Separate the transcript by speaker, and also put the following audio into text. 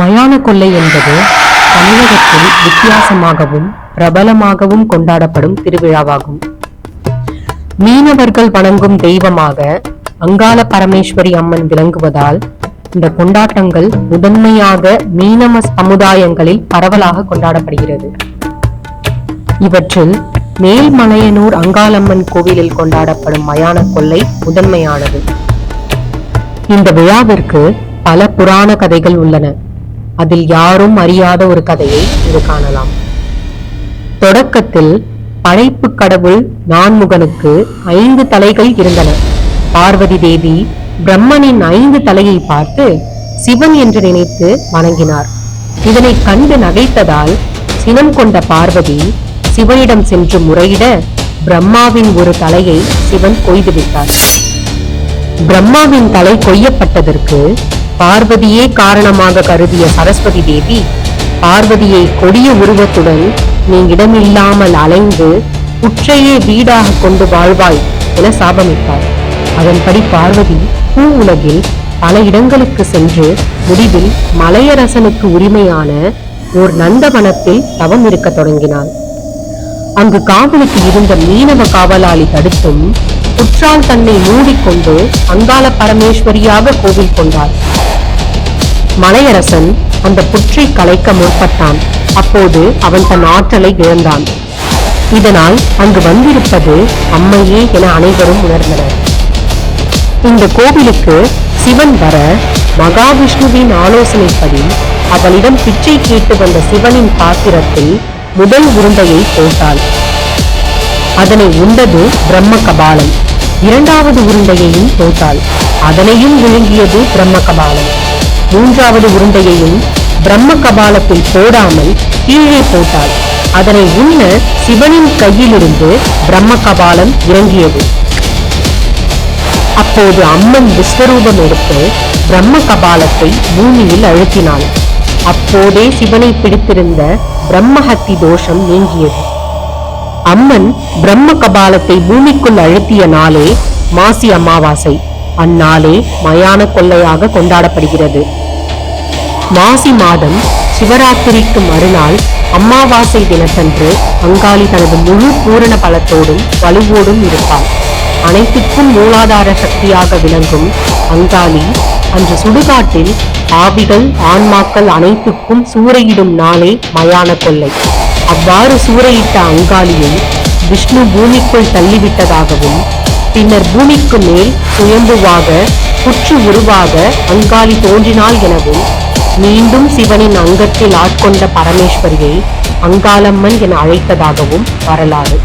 Speaker 1: மயான கொள்ளை என்பது தமிழகத்தில் வித்தியாசமாகவும் பிரபலமாகவும் கொண்டாடப்படும் திருவிழாவாகும். மீனவர்கள் வணங்கும் தெய்வமாக அங்காள பரமேஸ்வரி அம்மன் விளங்குவதால் இந்த கொண்டாட்டங்கள் முதன்மையாக மீனவ சமுதாயங்களில் பரவலாக கொண்டாடப்படுகிறது. இவற்றில் மேல்மலையனூர் அங்காளம்மன் கோவிலில் கொண்டாடப்படும் மயான கொள்ளை முதன்மையானது. இந்த விழாவிற்கு பல புராண கதைகள் உள்ளன. அதில் யாரும் அறியாத ஒரு கதையை இங்கு காணலாம். தொடக்கத்தில் படைப்பு கடவுள் நான்முகனுக்கு ஐந்து தலைகள் இருந்தன. பார்வதி தேவி பிரம்மனின் ஐந்து தலையை பார்த்து சிவன் என்று நினைத்து வணங்கினார். இதனை கண்டு நகைத்ததால் சினம் கொண்ட பார்வதி சிவனிடம் சென்று முறையிட பிரம்மாவின் ஒரு தலையை சிவன் கொய்துவிட்டார் பிரம்மாவின் தலை கொய்யப்பட்டதற்கு பார்வதியே காரணமாக கருதிய சரஸ்வதி தேவி பார்வதியை கொடிய உருவத்துடன் நீ இடமில்லாமல் அலைந்து புற்றையே வீடாக கொண்டு வாழ்வாய் என சாபமிட்டார் அதன்படி பார்வதி பூ உலகில் பல இடங்களுக்கு சென்று முடிவில் மலையரசனுக்கு உரிமையான ஓர் நந்தவனத்தில் தவம் இருக்கத் தொடங்கினாள். அங்கு காவலுக்கு இருந்த மீனவ காவலாளி தடுத்தும் புற்றால் தன்னை மூடிக்கொண்டு அங்காள பரமேஸ்வரியாக கோவில் கொண்டார் மலையரசன் அந்த புற்றை கலைக்க முற்பட்டான். அப்போது அவன் தன் ஆற்றலை இழந்தான். இதனால் அங்கு வந்திருப்பது அம்மையே என அனைவரும் உணர்ந்தனர். இந்த கோவிலுக்கு சிவன் வர மகாவிஷ்ணுவின் ஆலோசனைப்படி அவளிடம் பிச்சை கேட்டு வந்த சிவனின் பாத்திரத்தில் முதல் உருண்டையை போட்டாள். அதனை உண்டது பிரம்ம கபாலம் இரண்டாவது உருண்டையையும் போட்டாள். அதனையும் விழுங்கியது பிரம்ம கபாலம் மூன்றாவது உருண்டையையும் பிரம்ம கபாலத்தில் போடாமல் கீழே போட்டாள். அதனை உண்ண சிவனின் கையிலிருந்து பிரம்ம கபாலம் இறங்கியது. அப்போது அம்மன் விஸ்வரூபம் எடுத்து பிரம்ம கபாலத்தை பூமியில் அழுத்தினாள். அப்போதே சிவனை பிடித்திருந்த பிரம்மஹத்தி தோஷம் நீங்கியது. அம்மன் பிரம்ம கபாலத்தை பூமிக்குள் அழுத்திய நாளே மாசி அமாவாசை. அந்நாளே மயான கொள்ளையாக கொண்டாடப்படுகிறது. மாசி மாதம் சிவராத்திரிக்கு மறுநாள் அமாவாசை தினத்தன்று அங்காளி தனது முழு பூரண பலத்தோடும் வலுவோடும் இருப்பாள். அனைத்துக்கும் மூலாதார சக்தியாக விளங்கும் அங்காளி அன்று சுடுகாட்டில் ஆவிகள் ஆன்மாக்கள் அனைத்துக்கும் சூறையிடும் நாளே மயான கொள்ளை. அவ்வாறு சூறையிட்ட அங்காளியை விஷ்ணு பூமிக்குள் தள்ளிவிட்டதாகவும் பின்னர் பூமிக்கு மேல் சுயம்புவாக புற்று உருவாக அங்காளி தோன்றினாள் எனவும் மீண்டும் சிவனின் அங்கத்தில் ஆட்கொண்ட பரமேஸ்வரியை அங்காளம்மன் என அழைத்ததாகவும் வரலாறு.